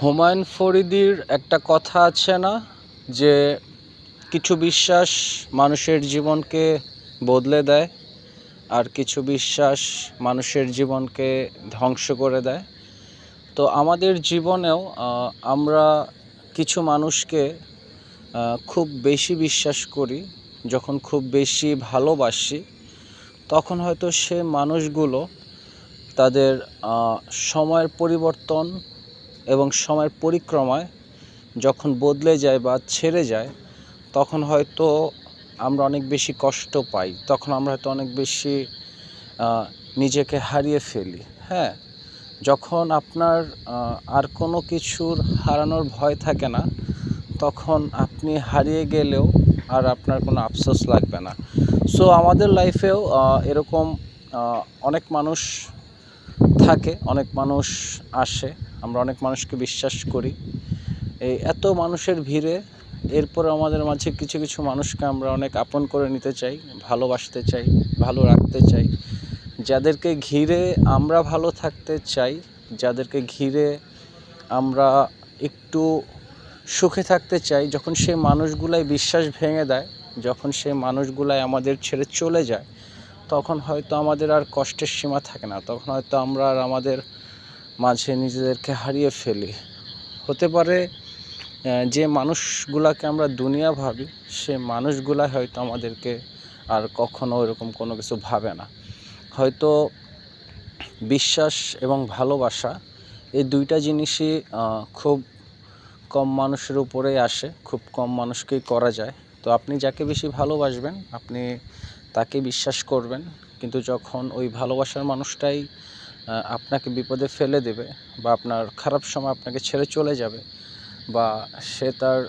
হুমায়ুন ফরিদির একটা কথা আছে না, যে কিছু বিশ্বাস মানুষের জীবনকে বদলে দেয় আর কিছু বিশ্বাস মানুষের জীবনকে ধ্বংস করে দেয়। তো আমাদের জীবনেও আমরা কিছু মানুষকে খুব বেশি বিশ্বাস করি, যখন খুব বেশি ভালোবাসি, তখন হয়তো সে মানুষগুলো তাদের সময়ের পরিবর্তন এবং সময়ের পরিক্রমায় যখন বদলে যায় বা ছেড়ে যায়, তখন হয়তো আমরা অনেক বেশি কষ্ট পাই, তখন আমরা হয়তো অনেক বেশি নিজেকে হারিয়ে ফেলি। হ্যাঁ যখন আপনার আর কোনো কিছুর হারানোর ভয় থাকে না, তখন আপনি হারিয়ে গেলেও আর আপনার কোনো আফসোস লাগবে না। সো, আমাদের লাইফেও এরকম অনেক মানুষ থাকে, অনেক মানুষ আসে। আমরা অনেক মানুষকে বিশ্বাস করি। এই এত মানুষের ভিড়ে এরপর আমাদের মাঝে কিছু কিছু মানুষকে আমরা অনেক আপন করে নিতে চাই, ভালোবাসতে চাই, ভালো রাখতে চাই। যাদেরকে ঘিরে আমরা ভালো থাকতে চাই, যাদেরকে ঘিরে আমরা একটু সুখে থাকতে চাই, যখন সেই মানুষগুলাই বিশ্বাস ভেঙে দেয়, যখন সেই মানুষগুলাই আমাদের ছেড়ে চলে যায়, তখন হয়তো আমাদের আর কষ্টের সীমা থাকে না, তখন হয়তো আমরা আর আমাদের মাঝে নিজেদেরকে হারিয়ে ফেলি। হতে পারে যে মানুষগুলাকে আমরা দুনিয়া ভাবি, সে মানুষগুলা হয়তো আমাদেরকে আর কখনো এরকম কোনো কিছু ভাবে না। হয়তো বিশ্বাস এবং ভালোবাসা এই দুইটা জিনিসই খুব কম মানুষের উপরেই আসে, খুব কম মানুষকেই করা যায়। তো আপনি যাকে বেশি ভালোবাসবেন, আপনি তাকে বিশ্বাস করবেন। কিন্তু যখন ওই ভালোবাসার মানুষটাই আপনাকে বিপদে ফেলে দেবে বা আপনার খারাপ সময় আপনাকে ছেড়ে চলে যাবে বা সে তার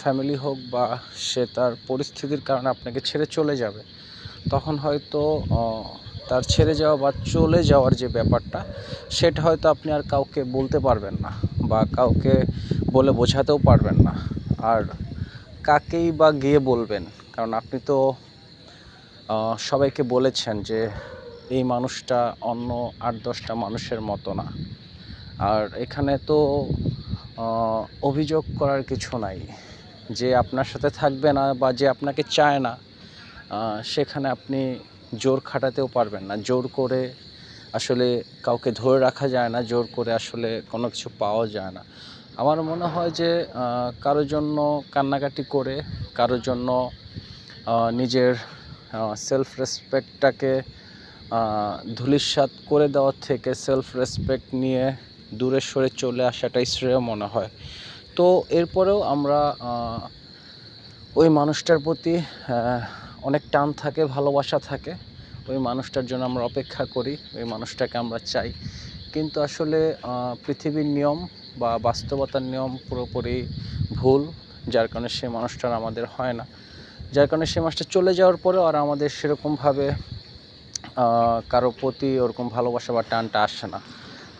ফ্যামিলি হোক বা সে তার পরিস্থিতির কারণে আপনাকে ছেড়ে চলে যাবে, তখন হয়তো তার ছেড়ে যাওয়া বা চলে যাওয়ার যে ব্যাপারটা, সেটা হয়তো আপনি আর কাউকে বলতে পারবেন না বা কাউকে বলে বোঝাতেও পারবেন না। আর কাকেই বা গিয়ে বলবেন? কারণ আপনি তো সবাইকে বলেছেন যে এই মানুষটা অন্য আট দশটা মানুষের মতো না। আর এখানে তো অভিযোগ করার কিছু নাই। যে আপনার সাথে থাকবে না বা যে আপনাকে চায় না সেখানে আপনি জোর খাটাতেও পারবেন না। জোর করে আসলে কাউকে ধরে রাখা যায় না, জোর করে আসলে কোনো কিছু পাওয়া যায় না। আমার মনে হয় যে কারোর জন্য কান্নাকাটি করে, কারোর জন্য নিজের সেলফ রেসপেক্টটাকে ধুলিস্বাত করে দেওয়ার থেকে সেলফ রেসপেক্ট নিয়ে দূরে সরে চলে আসাটাই শ্রেয় মনে হয়। তো এরপরেও আমরা ওই মানুষটার প্রতি অনেক টান থাকে, ভালোবাসা থাকে। ওই মানুষটার জন্য আমরা অপেক্ষা করি, ওই মানুষটাকে আমরা চাই। কিন্তু আসলে পৃথিবীর নিয়ম বা বাস্তবতার নিয়ম পুরোপুরি ভুল, যার কারণে সেই মানুষটার আমাদের হয় না। যার কারণে সেই মানুষটা চলে যাওয়ার পরেও আর আমাদের সেরকমভাবে কারও প্রতি ওরকম ভালোবাসা বা টানটা আসে না।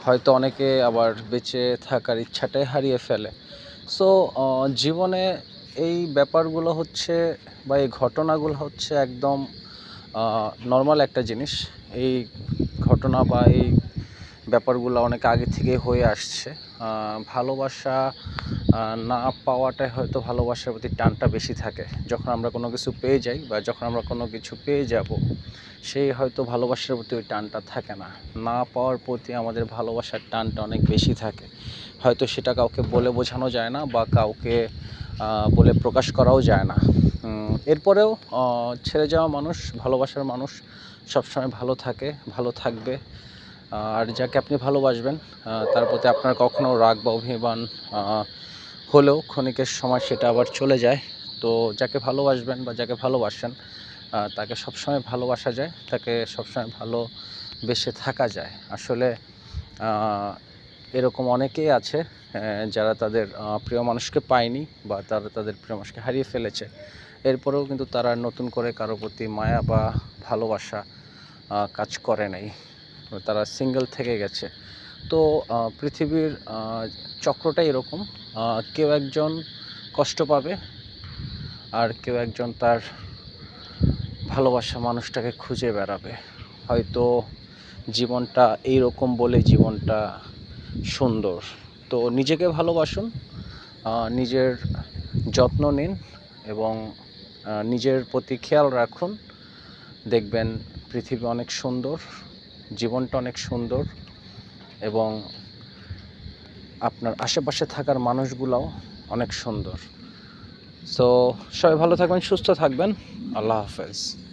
হয়তো অনেকে আবার বেঁচে থাকার ইচ্ছাটাই হারিয়ে ফেলে। সো জীবনে এই ব্যাপারগুলো হচ্ছে বা এই ঘটনাগুলো হচ্ছে একদম নর্মাল একটা জিনিস। এই ঘটনা বা এই ব্যাপারগুলো অনেক আগে থেকে হয়ে আসছে। ভালোবাসা না পাওয়াটাই হয়তো ভালোবাসার প্রতি টানটা বেশি থাকে। যখন আমরা কোনো কিছু পেয়ে যাই বা যখন আমরা কোনো কিছু পেয়ে যাব, সেই হয়তো ভালোবাসার প্রতি ওই টানটা থাকে না। না পাওয়ার প্রতি আমাদের ভালোবাসার টানটা অনেক বেশি থাকে। হয়তো সেটা কাউকে বলে বোঝানো যায় না বা কাউকে বলে প্রকাশ করাও যায় না। এরপরেও ছেড়ে যাওয়া মানুষ, ভালোবাসার মানুষ সবসময় ভালো থাকে, ভালো থাকবে। আর যাকে আপনি ভালোবাসবেন তার প্রতি আপনার কখনও রাগ বা অভিমান হলেও ক্ষণিকের সময় সেটা আবার চলে যায়। তো যাকে ভালোবাসবেন বা যাকে ভালোবাসেন তাকে সবসময় ভালোবাসা যায়, তাকে সবসময় ভালো বেসে থাকা যায়। আসলে এরকম অনেকেই আছে যারা তাদের প্রিয় মানুষকে পায়নি বা তারা তাদের প্রিয় মানুষকে হারিয়ে ফেলেছে। এরপরেও কিন্তু তারা নতুন করে কারও প্রতি মায়া বা ভালোবাসা কাজ করে নাই। তারা সিঙ্গেল থেকে গেছে। তো পৃথিবীর চক্রটা এরকম। কেউ একজন কষ্ট পাবে আর কেউ একজন তার ভালোবাসা মানুষটাকে খুঁজে বেড়াবে। হয়তো জীবনটা এইরকম বলে জীবনটা সুন্দর। তো নিজেকে ভালোবাসুন নিজের যত্ন নিন এবং নিজের প্রতি খেয়াল রাখুন। দেখবেন পৃথিবী অনেক সুন্দর, জীবনটা অনেক সুন্দর। এবং আপনার আশেপাশে থাকার মানুষগুলোও অনেক সুন্দর। সো সবাই ভালো থাকবেন, সুস্থ থাকবেন। আল্লাহ হাফেজ।